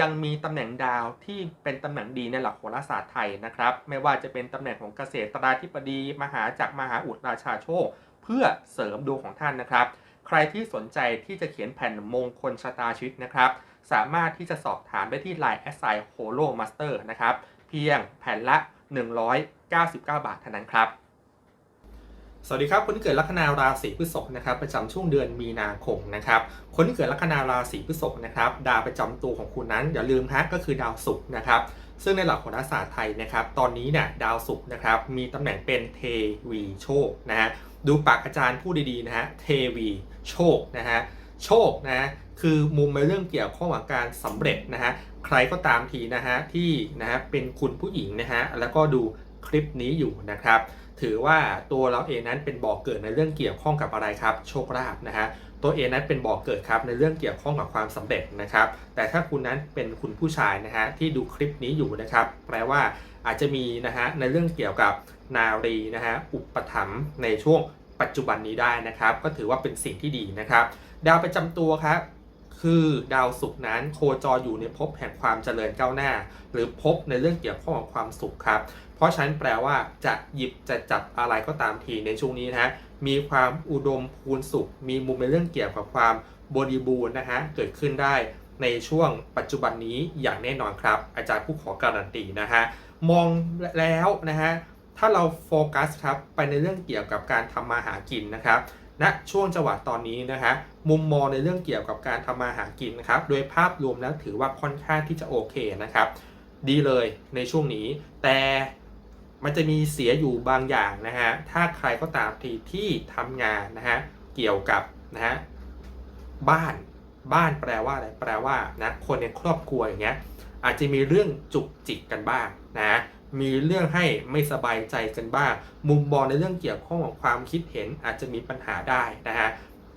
ยังมีตำแหน่งดาวที่เป็นตำแหน่งดีในหลักโหราศาสตร์ไทยนะครับ ไม่ว่าจะเป็นตำแหน่งของเกษตราธิบดี มหาจักรมหาอุดราชาโชค เพื่อเสริมดวงของท่านนะครับ ใครที่สนใจที่จะเขียนแผ่นมงคลชะตาชีวิตนะครับ สามารถที่จะสอบถามได้ที่ Line แอสไซโฮโลมาสเตอร์นะครับ เพียงแผ่นละ 199 บาทเท่านั้นครับ สวัสดีครับคนที่เกิดลัคนาราศีพฤษภนะครับประจำช่วงเดือนมีนาคมนะครับคนที่เกิดลัคนาราศีพฤษภนะครับดาวประจำตัวของคุณนั้นอย่าลืมฮะก็คือดาวศุกร์นะครับซึ่งในหลักโหราศาสตร์ไทยนะครับตอนนี้เนี่ยดาวศุกร์นะครับมีตำแหน่งเป็นเทวีโชคนะฮะดูปากอาจารย์พูดดีๆนะฮะเทวีโชคนะฮะโชคนะฮะคือมุมในเรื่องเกี่ยวข้องกับการสำเร็จนะฮะใครก็ตามทีนะฮะที่นะฮะเป็นคุณผู้หญิงนะฮะแล้วก็ดู คลิปนี้อยู่นะครับ ถือว่าตัวเราเองนั้นเป็นบ่อกเกิดในเรื่องเกี่ยวข้องกับอะไรครับ โชคลาภนะฮะตัวเองนั้นเป็นบ่อกเกิดครับในเรื่องเกี่ยวข้องกับความสำเร็จนะครับ แต่ถ้าคุณนั้นเป็นคุณผู้ชายนะฮะที่ดูคลิปนี้อยู่นะครับ แปลว่าอาจจะมีนะฮะในเรื่องเกี่ยวกับนารีนะฮะอุปถัมภ์ในช่วงปัจจุบันนี้ได้นะครับ ก็ถือว่าเป็นสิ่งที่ดีนะครับ ดาวประจำตัวครับ คือดาวศุกร์นั้นโคจรอยู่ในภพแห่งความเจริญก้าวหน้า หรือภพในเรื่องเกี่ยวข้องกับความสุขครับ เพราะฉะนั้นแปลว่าจะหยิบจะจับอะไรก็ตามทีในช่วงนี้นะฮะมีความอุดมพูนสุข มีมุมในเรื่องเกี่ยวกับความบริบูรณ์นะฮะเกิดขึ้นได้ในช่วงปัจจุบันนี้อย่างแน่นอนครับ อาจารย์ผู้ขอการันตีนะฮะมองแล้วนะฮะถ้าเราโฟกัสครับไปในเรื่องเกี่ยวกับการทำมาหากินนะครับ ณช่วงจังหวะตอนนี้นะฮะมุมมองในเรื่องเกี่ยวกับการทำมาหากินนะครับโดยภาพรวมแล้วถือว่าค่อนข้างที่จะโอเคนะครับ ดีเลยในช่วงนี้ แต่มันจะมีเสียอยู่บางอย่างนะฮะถ้าใครก็ตามทีที่ทำงานนะฮะเกี่ยวกับนะฮะบ้านบ้านแปลว่าอะไรแปลว่านะคนในครอบครัวอย่างเงี้ยอาจจะมีเรื่องจุกจิกกันบ้างนะ มีเรื่องให้ไม่สบายใจกันบ้าง มุมมองในเรื่องเกี่ยวข้องกับความคิดเห็นอาจจะมีปัญหาได้นะฮะ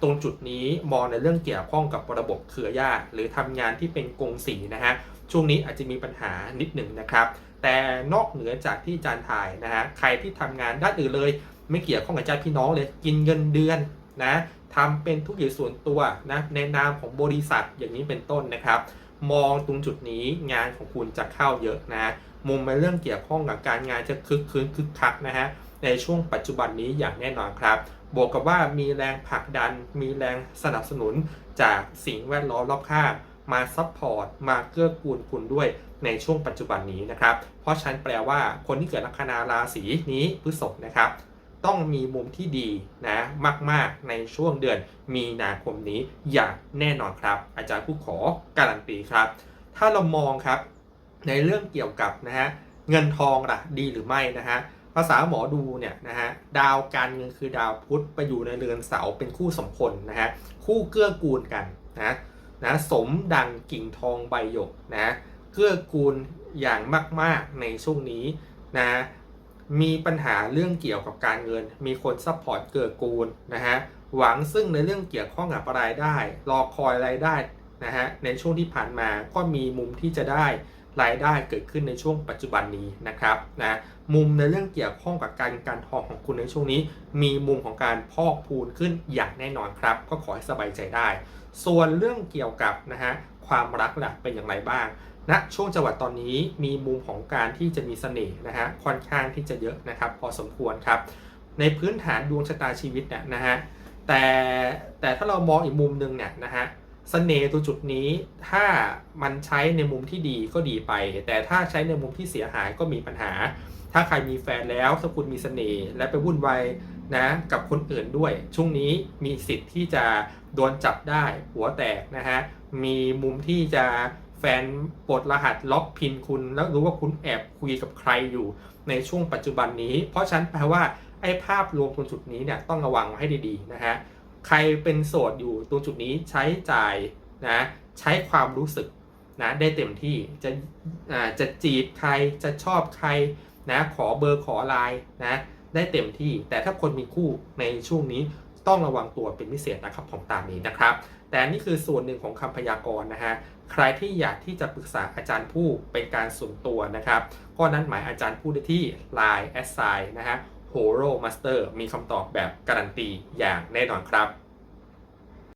ตรงจุดนี้มองในเรื่องเกี่ยวข้องกับระบบเครือญาติหรือทำงานที่เป็นกงสีนะฮะช่วงนี้อาจจะมีปัญหานิดหนึ่งนะครับ แต่นอกเหนือจากที่จารย์ถ่ายนะฮะใครที่ทำงานด้านอื่นเลย ไม่เกี่ยวข้องกับญาติพี่น้องเลยกินเงินเดือนนะทำเป็นธุรกิจส่วนตัวนะในนามของบริษัทอย่างนี้เป็นต้นนะครับ มองตรงจุดนี้งานของคุณจะเข้าเยอะนะ มุมในเรื่องเกี่ยวข้องกับการงานจะคึกคืนคึกคักนะฮะในช่วงปัจจุบันนี้อย่างแน่นอนครับ บวกกับว่ามีแรงผลักดัน มีแรงสนับสนุนจากสิ่งแวดล้อมรอบข้างมาซัพพอร์ตมาเกื้อกูลคุณด้วยในช่วงปัจจุบันนี้นะครับ เพราะฉะนั้นแปลว่าคนที่เกิดลัคนาราศีนี้พฤษภนะครับ ต้องมีมุมที่ดีนะมาก ๆ ในช่วงเดือนมีนาคมนี้อย่างแน่นอนครับ อาจารย์ผู้ขอการันตีครับ ถ้าเรามองครับ ในเรื่องเกี่ยวกับนะฮะเงินทองล่ะดีหรือไม่นะฮะภาษาหมอดูเนี่ยนะฮะดาวการเงินคือดาวพุธไปอยู่ในเรือนเสาเป็นคู่สมพลนะฮะคู่เกื้อกูลกันนะนะสมดังกิ่งทองใบหยกนะเกื้อกูลอย่างมาก ๆในช่วงนี้นะมีปัญหาเรื่องเกี่ยวกับการเงิน มีคนซัพพอร์ตเกื้อกูลนะฮะหวังซึ่งในเรื่องเกี่ยวข้องกับรายได้ รอคอยรายได้นะฮะในช่วงที่ผ่านมาก็มีมุมที่จะได้ รายได้เกิดขึ้นในช่วงปัจจุบันนี้นะครับนะมุมในเรื่องเกี่ยวข้องกับการการทองของคุณในช่วงนี้ มีมุมของการพอกพูนขึ้นอย่างแน่นอนครับ ก็ขอให้สบายใจได้ ส่วนเรื่องเกี่ยวกับนะฮะความรักล่ะเป็นอย่างไรบ้างณนะช่วงจังหวัดตอนนี้มีมุมของการที่จะมีเสน่ห์นะฮะค่อนข้างที่จะเยอะนะครับ พอสมควรครับ ในพื้นฐานดวงชะตาชีวิตเนี่ยนะฮะแต่แต่ถ้าเรามองอีกมุมหนึ่งเนี่ยนะฮะ สน่ห์ตัวจุดนี้ถ้ามันใช้ในมุมที่ดีก็ดีไป แต่ถ้าใช้ในมุมที่เสียหายก็มีปัญหา ถ้าใครมีแฟนแล้วถ้าคุณมีเสน่ห์และไปวุ่นวายนะกับคนอื่นด้วย ช่วงนี้มีสิทธิ์ที่จะโดนจับได้หัวแตกนะฮะมีมุมที่จะแฟนปลดรหัสล็อกพินคุณแล้วรู้ว่าคุณแอบคุยกับใครอยู่ในช่วงปัจจุบันนี้ เพราะฉะนั้นแปลว่าไอ้ภาพรวมตรงจุดนี้เนี่ยต้องระวังให้ดีๆนะฮะ ใครเป็นโสดอยู่ตรงจุดนี้ใช้จ่ายนะใช้ความรู้สึกนะได้เต็มที่จะอ่าจะจีบใครจะชอบใครนะขอเบอร์ขอไลน์นะได้เต็มที่ แต่ถ้าคนมีคู่ในช่วงนี้ต้องระวังตัวเป็นพิเศษนะครับผมตามนี้นะครับ แต่นี่คือส่วนหนึ่งของคำพยากรณ์นะฮะใครที่อยากที่จะปรึกษาอาจารย์ผู้เป็นการส่วนตัวนะครับ ก็นั้นหมายอาจารย์ผู้ได้ที่ Line แอดไซน์นะฮะ Horo Master มีคำตอบแบบการันตีอย่างแน่นอนครับ